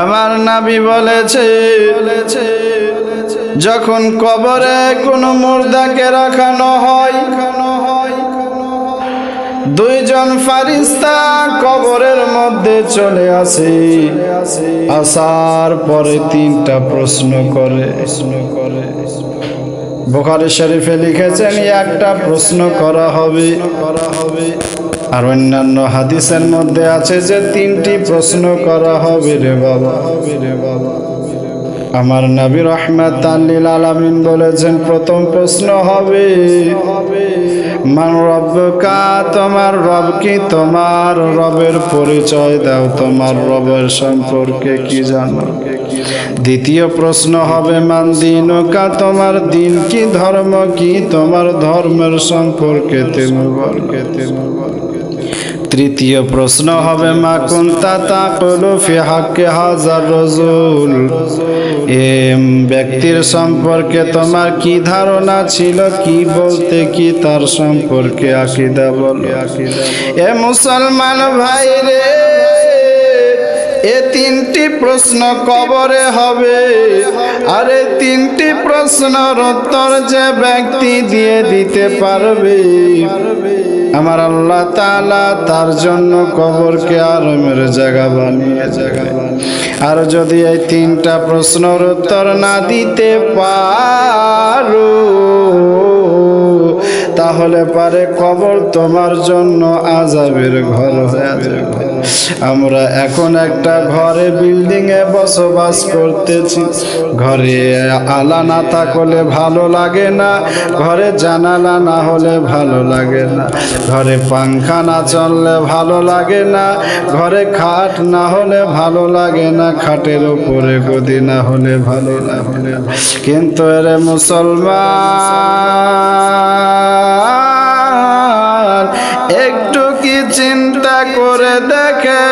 আমার নাবি বলেছে, যখন কবরে কোনো মুর্দাকে রাখানো হয়, দুইজন ফারিস্তা কবরের মধ্যে চলে আসে। আসার পরে তিনটা প্রশ্ন করে। করে বোখারি শরীফে লিখেছেন, একটা প্রশ্ন করা হবে করা হবে। আর অন্যান্য হাদিসের মধ্যে আছে যে তিনটি প্রশ্ন করা হবে রে বাবা। হবে রে বাবা আমার নবী রহমত আল্লিল আলামিন বলেছেন, প্রথম প্রশ্ন হবে, মান রব্বকা, তোমার রব কি? তোমার রবের পরিচয় দাও, তোমার রবের সম্পর্কে কি জানো? দ্বিতীয় প্রশ্ন হবে, মান দিনকা, তোমার দিন কি? ধর্ম কি? তোমার ধর্মের সম্পর্কে তুমি বলকে তুমি বলকে তৃতীয় প্রশ্ন হবে, মা কুন্তা তাকলু ফি হাক্কে হাজার রজুল? এ ব্যক্তির সম্পর্কে তোমার কি ধারণা ছিল? কি বলতে কি তার সম্পর্কে আকিদা বল? এ মুসলমান ভাই রে, এ তিনটি প্রশ্ন কবরে হবে। আর তিনটি প্রশ্নের উত্তর যে ব্যক্তি দিয়ে দিতে পারবে। আমার আল্লাহ তালা তার জন্য কবরকে আরামের জায়গা বানিয়ে জায়গা আর যদি এই তিনটা প্রশ্নর উত্তর না দিতে পারো, তাহলে পারে কবর তোমার জন্য আজাবের ঘর হয়ে যাবে। আমরা এখন একটা ঘরে বিল্ডিং এ বসবাস করতেছি। ঘরে আলা না থাকলে ভালো লাগে না, ঘরে জানালা না হলে ভালো লাগে না। ঘরে পাংখা না চললে ভালো লাগে না, ঘরে খাট না হলে ভালো লাগে না, খাটের উপরে গদি না হলে ভালো না। হলে কিন্তু এরে মুসলমান, একটু কি চিন্তা করে দেখে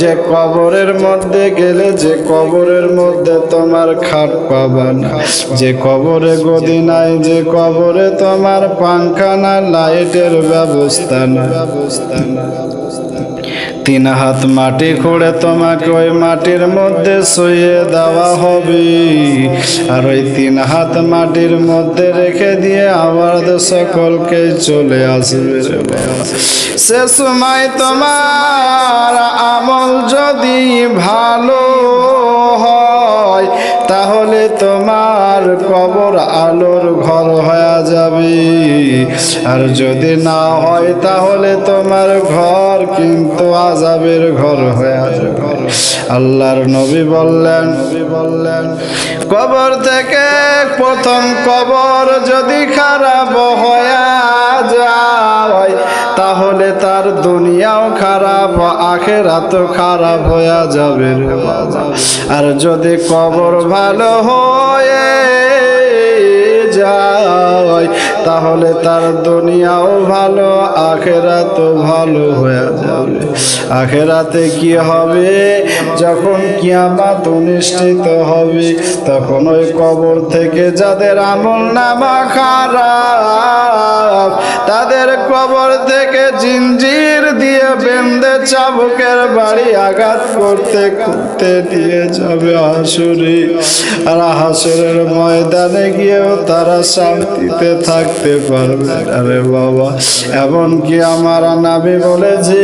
যে কবরের মধ্যে গেলে, যে কবরের মধ্যে তোমার খাট পাবা না। যে কবরে গদি নাই, যে কবরে তোমার পাংখা না লাইটের ব্যবস্থা না ব্যবস্থা না তিন হাত মাটি খুঁড়ে তোমাকে ওই মাটির মধ্যে শুয়ে দেওয়া হবে আর ওই তিন হাত মাটির মধ্যে রেখে দিয়ে আবার সকলকে চলে আসবে। সে সময় তোমার আমল যদি ভালো হয় তাহলে তোমার কবর আলোর ঘর হয়ে যাবে। আর যদি না হয়, তাহলে তোমার ঘর কিন্তু আজাবের ঘর হয়ে যাবে। আল্লাহর নবী বললেন নবী বললেন, কবর থেকে প্রথম কবর যদি খারাপ হয়ে যায় তাহলে তার দুনিয়াও খারাপ আখেরাত খারাপ হয়ে যাবে আর যদি কবর ভালো হয়ে যায় তাহলে তার দুনিয়াও ভালো, আখেরাতও ভালো হয়ে যাবে। আখেরাতে কি হবে? যখন কিয়ামাত অনুষ্ঠিত হবে, তখন ওই কবর থেকে যাদের আমল নামা খারাপ, তাদের কবর থেকে জিঞ্জির দিয়ে বেঁধে চাবুকের বাড়ি আঘাত করতে করতে দিয়ে যাবে হাসুরি। আর হাসুরের ময়দানে গিয়েও তারা শান্তিতে থাকতে পারবে আরে বাবা, এমনকি আমার নাবি বলেছি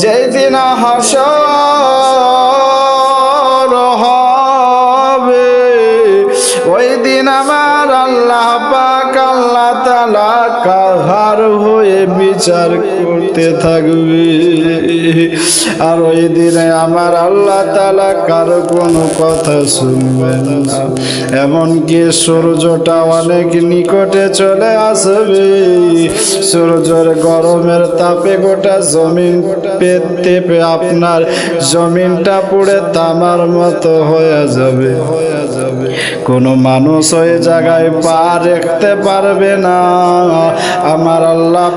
যেই দিন হাস হবে ওই দিন আমার আল্লাহ পাক আল্লাহ তালা কাহার হয়ে বিচার করতে থাকবে। আর ওই দিনে আমার আল্লাহ তালা কারও কোনো কথা শুনবেন না। এমনকি সূর্যটা অনেক নিকটে চলে আসবে। সূর্যের গরমের তাপে গোটা জমিন পেতে আপনার জমিনটা পুড়ে তামার মতো হয়ে যাবে হয়ে যাবে। কোনো মানুষ ওই জায়গায় পা রাখতে পারবে না। আমার আল্লাহ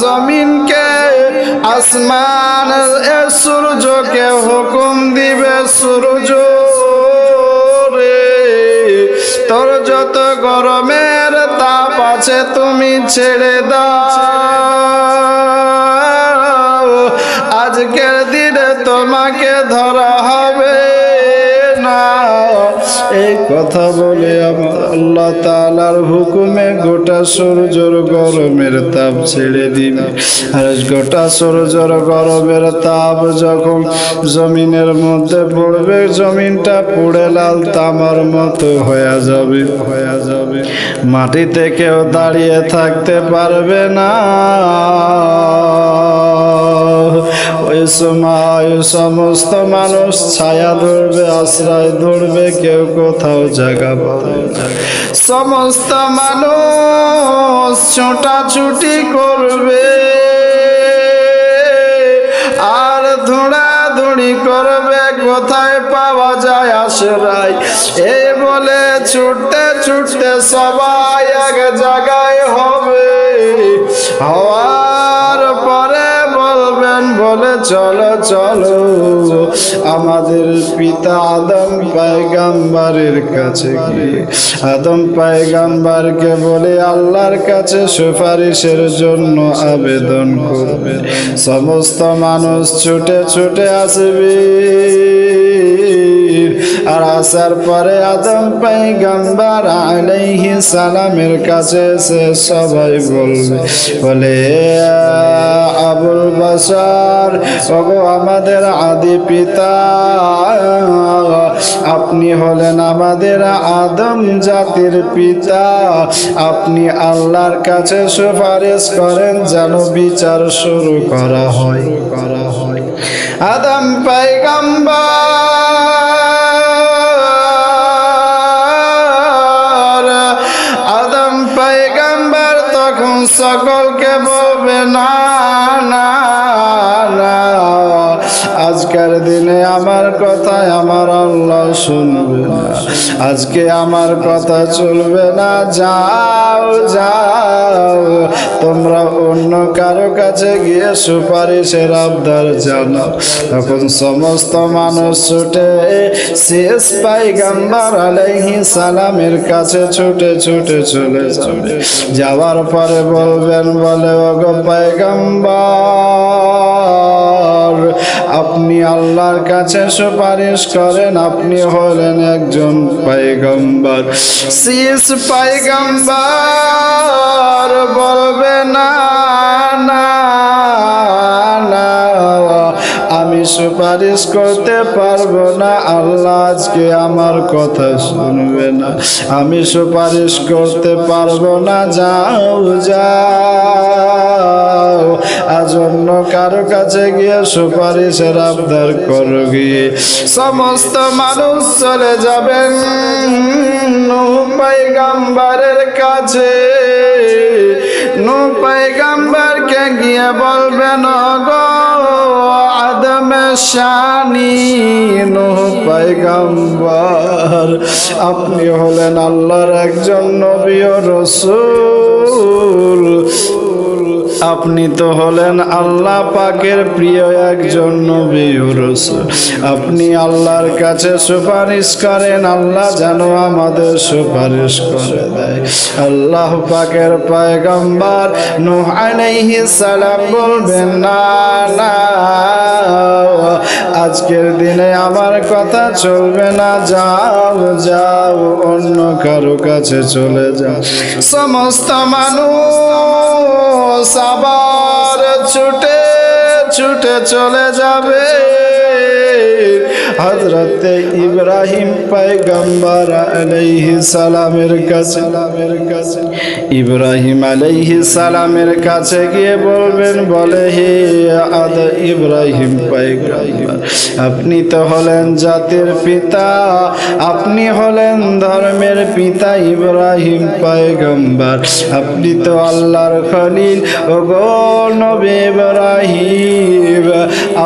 জমিনকে, আসমান এ সূর্যকে হুকুম দিবে সূর্য রে। তোর যত গরমের তাপ আছে তুমি ছেড়ে দাও। আজকের দিনে তোমাকে ধরা হবে। এই কথা বলে আল্লাহ তালার হুকুমে গোটা সূর্যর গরমের তাপ ছেড়ে দিবে আর গোটা সূর্যর গরমের তাপ যখন জমিনের মধ্যে পড়বে, জমিনটা পুড়ে লাল তামার মতো হয়ে যাবে হয়ে যাবে। মাটিতে কেউ দাঁড়িয়ে থাকতে পারবে না। সময় সমস্ত মানুষ ছায়া ধরবে, আশ্রয় ধরবে, কেউ কোথাও জায়গা। সমস্ত মানুষ ছোটাছুটি করবে, আর ধুড়াধুড়ি করবে, কোথায় পাওয়া যায় আশ্রয় এই বলে ছুটতে ছুটতে সবাই এক জায়গায় হবে হওয়ার পরে বলে চলো চলো। আমাদের পিতা আদম পায়গাম্বারের কাছে গিয়ে, আদম পায়গাম্বারকে বলে আল্লাহর কাছে সুপারিশের জন্য আবেদন করবে। সমস্ত মানুষ ছুটে ছুটে আসবে। আর আসার পরে আদম পাইগাম্বার আলাইহি সালামের কাছে এসে সবাই বলবে বলে, আবুল বাসার ওগো আমাদের আদি পিতা, আপনি হলেন আমাদের আদম জাতির পিতা, আপনি আল্লাহর কাছে সুপারিশ করেন যেন বিচার শুরু করা হয় করা হয়। আদম পাইগাম্বার আদম পাইগাম্বার তখন সকলকে বলবে না আজকের দিনে আমার কথায় আমার আল্লাহ শুনবে না। আজকে আমার কথা চলবে না। যাও যাও। তোমরা অন্য কারও কাছে গিয়ে সুপারিশের আবদার জানাও। তখন সমস্ত মানুষ ছুটে শেষ পাইগাম্বার আলাইহি সালামের কাছে ছুটে ছুটে চলে যাবে। যাওয়ার পরে বলবেন, বলে, ওগো পাইগাম্বার! আপনি আল্লাহর কাছে সুপারিশ করেন আপনি হলেন একজন পাইগম্বর শেষ পাইগম্বর বলবে না না আমি সুপারিশ করতে পারব না। আল্লাহ আজকে আমার কথা শুনবে না। আমি সুপারিশ করতে পারব না। যাও যাও। আজ অন্য কারও কাছে গিয়ে সুপারিশের আবদার করো গিয়ে। সমস্ত মানুষ চলে যাবেন নূহ পাইগাম্বারের কাছে। নূহ পাইগাম্বারকে গিয়ে বলবেন গো শানি নূহ আপনি হলেন আল্লাহর একজন নবী রসুল। আপনি তো হলেন আল্লাহ পাকের প্রিয় একজন আপনি আল্লাহর কাছে সুপারিশ করেন, আল্লাহ যেন আমাদের সুপারিশ করে দেয়। আল্লাহ পাকের পয়গম্বর সালাম বলবেন, না না, আজকের দিনে আমার কথা চলবে না, যাও যাও, অন্য কারও কাছে চলে যাও। সমস্ত মানুষ আবার ছুটে ছুটে চলে যাবে। হজরতে ইব্রাহিম পাইগম্বর আলাইহি সালামের কাছে, ইব্রাহিম আলাইহি সালামের কাছে গিয়ে বলবেন, বলে, হে আদ ইব্রাহিম পাইগম্বর আপনি তো হলেন জাতির পিতা, আপনি হলেন ধর্মের পিতা ইব্রাহিম পাইগম্বর আপনি তো আল্লাহর খলিল ও গো নবী ইব্রাহিম,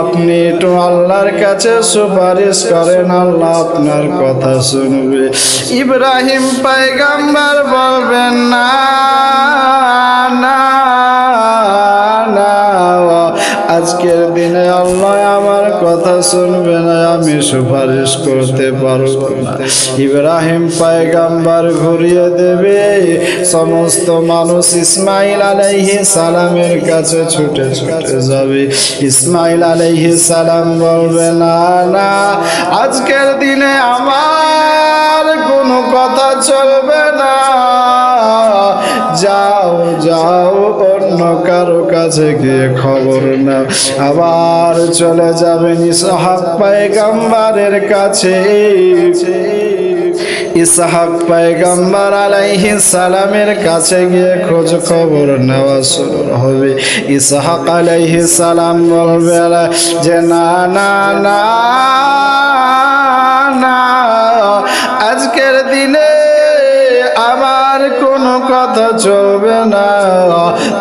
আপনি তো আল্লাহর কাছে সুপারিশ করেন আল্লাহ আপনার কথা শুনবে। ইব্রাহিম পাইগাম্বার বলবেন না না আজকের দিনে আল্লাহ আমার কথা শুনবে না, আমি সুপারিশ করতে পারব না। ইব্রাহিম পায়গাম্বার ঘুরিয়ে দেবে, সমস্ত মানুষ ইসমাইল আলাইহি সালামের কাছে ছুটে ছুটে যাবে। ইসমাইল আলাইহি সালাম বলবে, না না, আজকের দিনে আমার কোনো কথা যাও যাও, অন্য কারও কাছে গিয়ে খবর না আবার চলে যাবেন ইসহাক পায়গাম্বারের কাছে। ইসহাক পায়গাম্বার আলাইহি সালামের কাছে গিয়ে খোঁজ খবর নেওয়া শুরু হবে। ইসহাক আলাইহি সালাম বলবে, যে না না না, আজকের দিনে কোনো কথা চলবে না।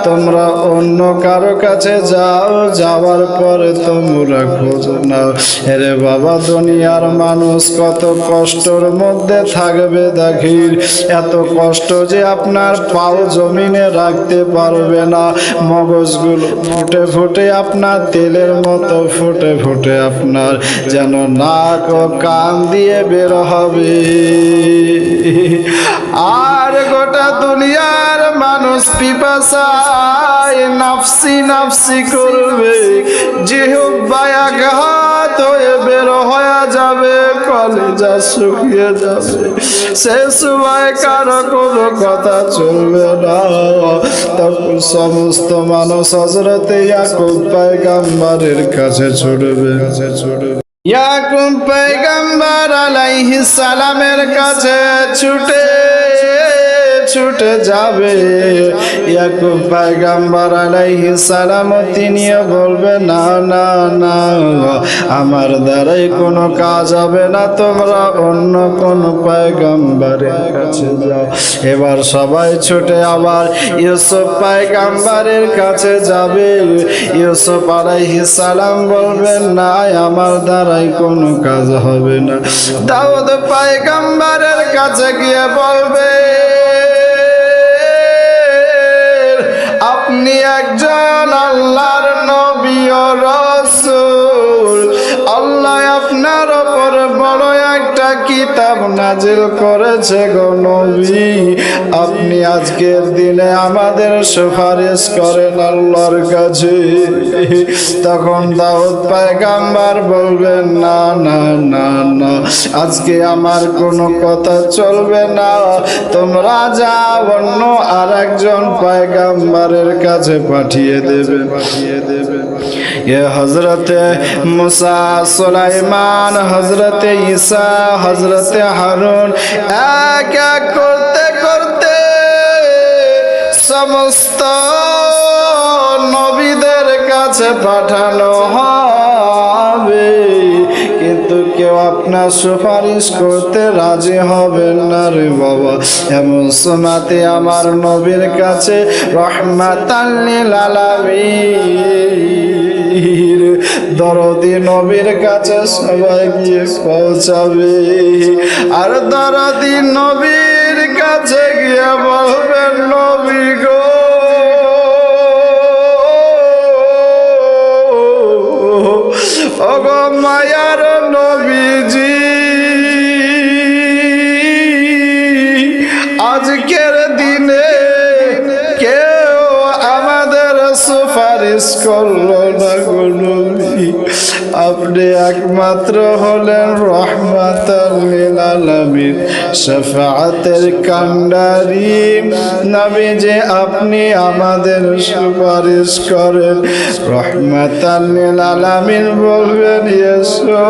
তোমরা অন্য কারও কাছে যাও, যাওয়ার পরে তোমরা খোঁজ নাও। আরে বাবা, দুনিয়ার মানুষ কত কষ্টর মধ্যে থাকবে দেখির এত কষ্ট যে আপনার পাও জমিনে রাখতে পারবে না। মগজগুলো ফুটে ফুটে আপনার তেলের মতো ফুটে ফুটে আপনার। যেন নাক ও কান দিয়ে বের হবে। আর গোটা দুনিয়ার মানুষ পিপাসায় নাফসি নাফসি করবে। হয়ে হয়ে যাবে, কলেজা শুকিয়ে যাবে। সে সময় কারও কোনো কথা চলবে না। তখন সমস্ত মানুষ হজরতে ইয়াকুব পায়গাম্বারের কাছে ছুটবে ছুটবে। ইয়াকুব পয়গম্বর আলাইহিস সালামের কাছে ছুটে ছুটে যাবে। ইয়াকুব পয়গম্বর আলাইহিস সালাম, তিনিও বলবে, না না না, আমার দ্বারাই কোনো কাজ হবে না। তোমরা অন্য কোন পয়গম্বরের কাছে যাও। এবার সবাই ছুটে আবার ইউসুফ পয়গম্বরের কাছে যাবে। ইউসুফ আলাইহিস সালাম বলবেন না, আমার দ্বারাই কোনো কাজ হবে না। দাউদ পয়গম্বরের কাছে গিয়ে বলবে আপনি একজন আল্লাহর নবী রাসূল। আল্লাহ আপনার বড় একটা কিতাব নাজিল করেছে গো আপনি আজকের দিনে আমাদের সুপারিশ করেন আল্লাহর কাছে। তখন দাউদ পায়গাম্বার বলবেন, না না না না, আজকে আমার কোনো কথা চলবে না। তোমরা যা অন্য আর একজন পায়গাম্বারের কাছে পাঠিয়ে দেবে পাঠিয়ে দেবে। এ হজরতে মুসা সুলাইমান হজরতে ঈসা হজরতে হারুন, এক এক করতে করতে সমস্ত নবীদের কাছে পাঠানো হবে। কিন্তু কেউ আপনার সুপারিশ করতে রাজি হবেন না রে বাবা। এমন সোনাতে আমার নবীর কাছে রহমাতাল্লিল আলামিন। দরদি নবীর কাছে সবাই গিয়ে পৌঁছাবে। আর দরদি নবীর কাছে গিয়ে বলবেন, নবী গো, ওগো মায়ার নবীজি, আজকের দিনে কেউ আমাদের সুপারিশ করল না গো, নবী আপনি একমাত্র হলেন রহমাতাল্লিল আলামিন শাফাআতের কান্ডারি নবী যে আপনি আমাদের সুপারিশ করেন। রহমাতাল্লিল আলামিন বলবেন, এসো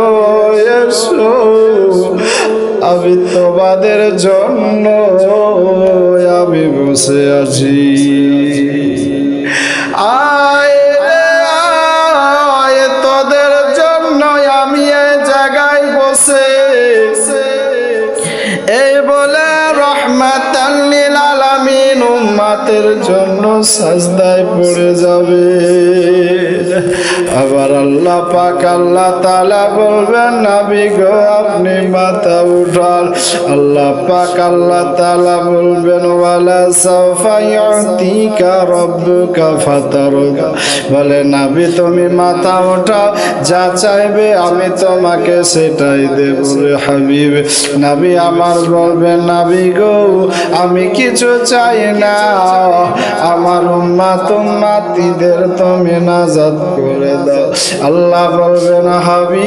এসো, আমি তোমাদের জন্য আমি বসে আছি। আয় আলামিন জন্য সাজদায় পড়ে যাবে। আবার আল্লাহ পাক আল্লাহ তালা বলবেন, নাবি গো, আপনি মাথা উঠান। আল্লাহ পাক আল্লাহ তালা বলবেন, ওয়ালা সাউফা ইউতিকা রব্বুকা ফাতারুকা। বলে, নাবি, তুমি মাথা ওঠাও যা চাইবে আমি তোমাকে সেটাই দেব হাবিব। নাবি আমার বলবে নাবি গো, আমি কিছু চাই না। আমার উম্মা তুম্মাতিদের তুমি নাজাদ করে দাও। আল্লাহ বলবেন, হাবিব,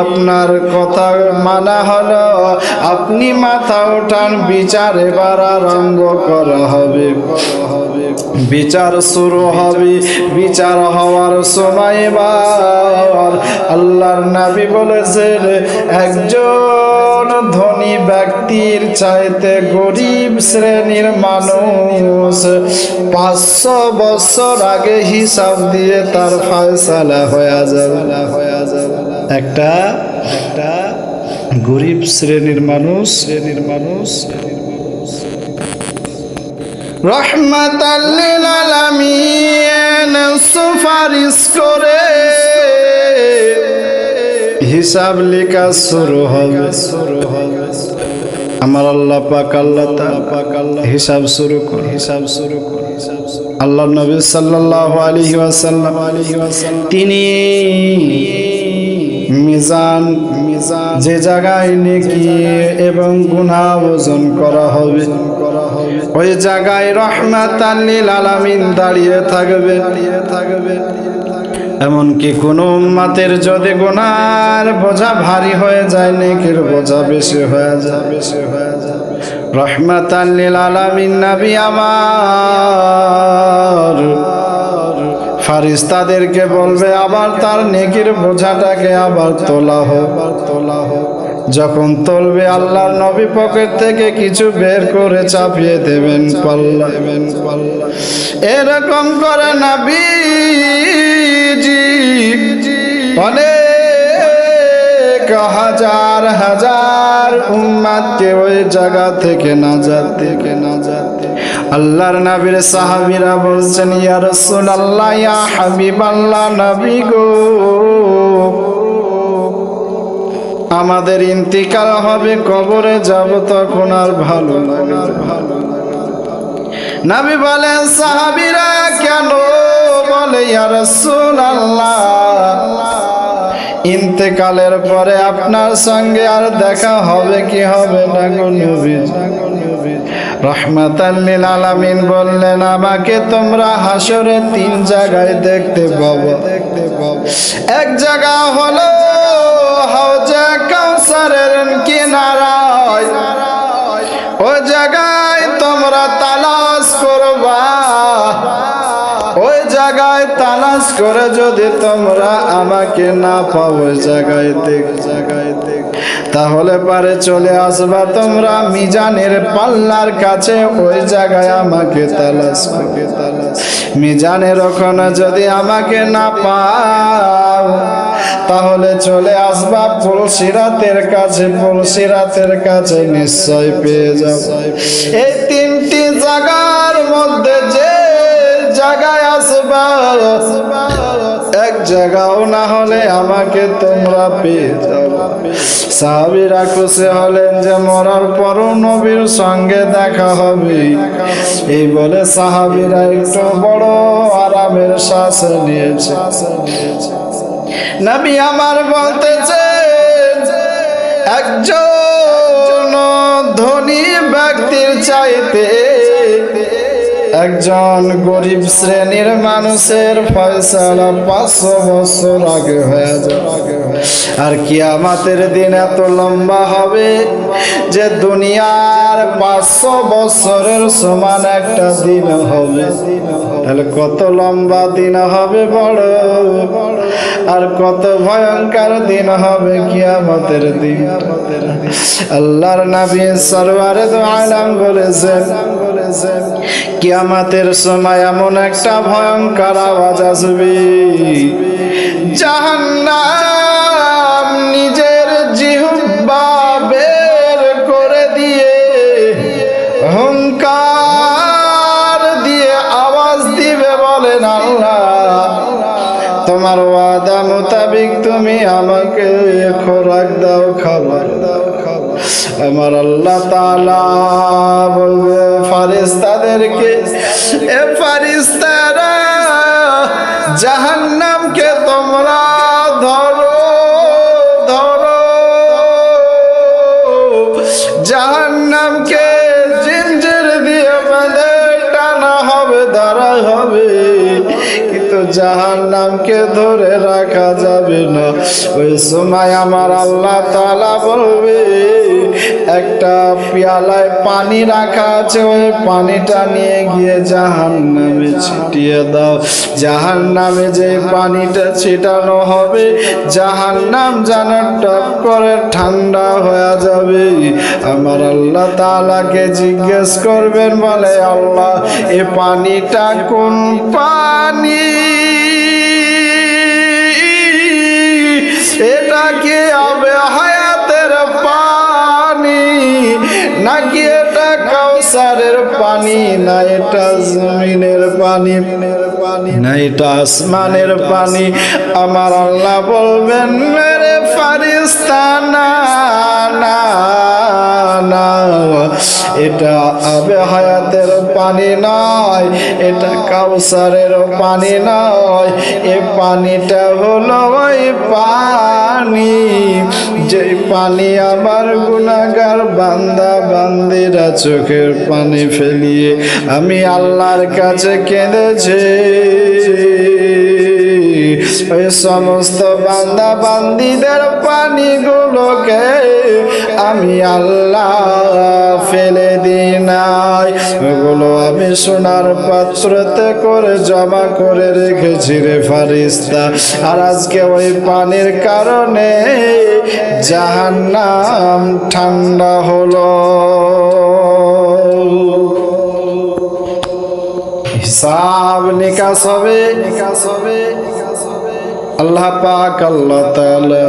আপনার কথা মানা হলো। আপনি মাথা ওঠান বিচারে বারা রঙ্গ করা হবে। বিচার শুরু হবে, বিচার হওয়ার সময় এবার আল্লাহর নাবি বলেছেন, একজন ধনী ব্যক্তির চাইতে গরিব শ্রেণির মানুষ পাঁচশো বছর আগে হিসাব দিয়ে তার ফয়সালা হয়ে যাবে। একটা একটা গরিব শ্রেণির মানুষ শ্রেণির মানুষ, শ্রেণির রহমাতাল্লিল আলামিন সুপারিশ করে। হিসাব লেখা শুরু হবে। শুরু হবে আমার আল্লাহ পাক আল্লাহ পাক আল্লাহ হিসাব শুরু কর হিসাব শুরু কর আল্লাহ নবী সাল্লাল্লাহু আলাইহি ওয়াসাল্লাম আলাইহি ওয়াসাল্লাম তিনি মিজান মিজান। যে জায়গায় নেকি এবং গুনাহ ওজন করা হবে ওই জায়গায় রহমাতাল লিল আলামিন দাঁড়িয়ে থাকবে। দাঁড়িয়ে থাকবে এমনকি কোনো উম্মাতের যদি গুনার বোঝা ভারী হয়ে যায় নেকির বোঝা বেশি হয়ে যায় বেশি হয়ে যায়। রহমাতাল লিল আলামিন নবী আমার ফারিস্তাদেরকে বলবে, আবার তার নেকির বোঝাটাকে আবার তোলা হোক। তোলা হোক যখন তলবে, আল্লাহর নবী পকেট থেকে কিছু বের করে চাপিয়ে দেবেন, পাল্লা দেবেন পাল্লা এরকম করে নবীজি অনেক হাজার হাজার উম্মাদকে ওই জায়গা থেকে না থেকে না আল্লাহর নবীর সাহাবীরা বলছেন, ইয়া রাসূলুল্লাহ, ইয়া হাবিবাল্লাহ, নবী গো। আমাদের ইন্তিকাল হবে কবরে যাব, তখন আর ভালো লাগে ভালো নবী বলেন, সাহাবীরা কেন? বলে, ইয়া রাসূলুল্লাহ, ইন্তেকালের পরে আপনার সঙ্গে আর দেখা হবে কি হবে না গো নবী? রহমাতাল্লিল আলামিন বললেন, আমাকে তোমরা হাসরে তিন জায়গায় দেখতে পাবো। দেখতে পাবো এক জায়গা হলো হাউজে কাউসারের কিনারায়। ওই জায়গায় তোমরা তালাশ করবা। ওই জায়গায় তালাশ করে যদি তোমরা আমাকে না ওই জায়গায় দেখ, জায়গায় তাহলে পারে চলে আসবা তোমরা মিজানের পাল্লার কাছে, ওই জায়গায় আমাকে তালাশ মিজানের ওখানে যদি আমাকে না পাও, তাহলে চলে আসবা পুলসিরাতের কাছে পুলসিরাতের কাছে নিশ্চয় পেয়ে যাব। এই তিনটি জায়গার মধ্যে যে জায়গায় আসবা এক জায়গাও না হলে আমাকে তোমরা পেয়ে যাবে সাহাবিরা খুশি হলেন যে মরার পর নবীর সঙ্গে দেখা হবে। এই বলে সাহাবিরা একটু বড় আরামের শ্বাস নিয়েছে। নবী আমার বলতেছে, একজন ধনী ব্যক্তির চাইতে একজন গরিব শ্রেণির মানুষের ফয়সালা পাঁচশো বছর আগে হয়ে যাবে। আর কিয়ামাতের দিন এত লম্বা হবে যে দুনিয়ার পাঁচশো বছরের সমান একটা দিন হবে। তাহলে কত লম্বা দিন হবে বড়, আর কত ভয়ঙ্কর দিন হবে কিয়ামতের দিন। আল্লাহর নবী সরওয়ারে দো আলম বলেছেন করেছে। কিয়ামাতের সময় এমন একটা ভয়ঙ্কর আওয়াজ আসবে। জাহান্নাম নিজের জিহ্বা বের করে দিয়ে, হুঙ্কার দিয়ে আওয়াজ দিবে বলেন আল্লাহ। তোমার ওয়াদা মোতাবিক তুমি আমাকে খোরাক দাও খাব আমার আল্লাহ তালা বলবে ফারিস্তাদেরকে এ ফারিস্তারা জাহান্নামকে কিন্তু জাহান্নামকে ধরে রাখা যাবে না। ওই সময় আমার আল্লাহ তালা বলবে, একটা পেয়ালায় পানি রাখা আছে, ওই পানিটা নিয়ে গিয়ে জাহান নামে ছিটিয়ে দাও। জাহান নামে যে পানিটা ছিটানো হবে জাহান নাম যেন টপ করে ঠান্ডা হয়ে যাবে। আমার আল্লাহ তালাকে জিজ্ঞেস করবেন, বলে, আল্লাহ, এ পানিটা কোন পানি? পানি না এটা আসমানের পানি। আমার আল্লাহ বলবেন মেরে ফারিস্তানা না না এটা আবে হায়াতের পানি নয়, এটা কাউসারের পানি নয়, এ পানিটা হলো ওই পানি। যে পানি আমার গুনাগার বান্দা বান্দিরা চোখের পানি ফেলিয়ে আমি আল্লাহর কাছে কেঁদেছি। ওই সমস্ত বান্দা বান্দিদের পানিগুলোকে আমি আল্লাহ ফেলে ওগুলো আমি সোনার পাত্রতে করে জমা করে রেখেছি রে ফারিস্তা। আর আজকে ওই পানির কারণে জাহান্নাম ঠান্ডা হলো। হিসাব নিকাশ হবে নিকাশ হবে। আল্লাহ পাক আল্লাহ তাআলা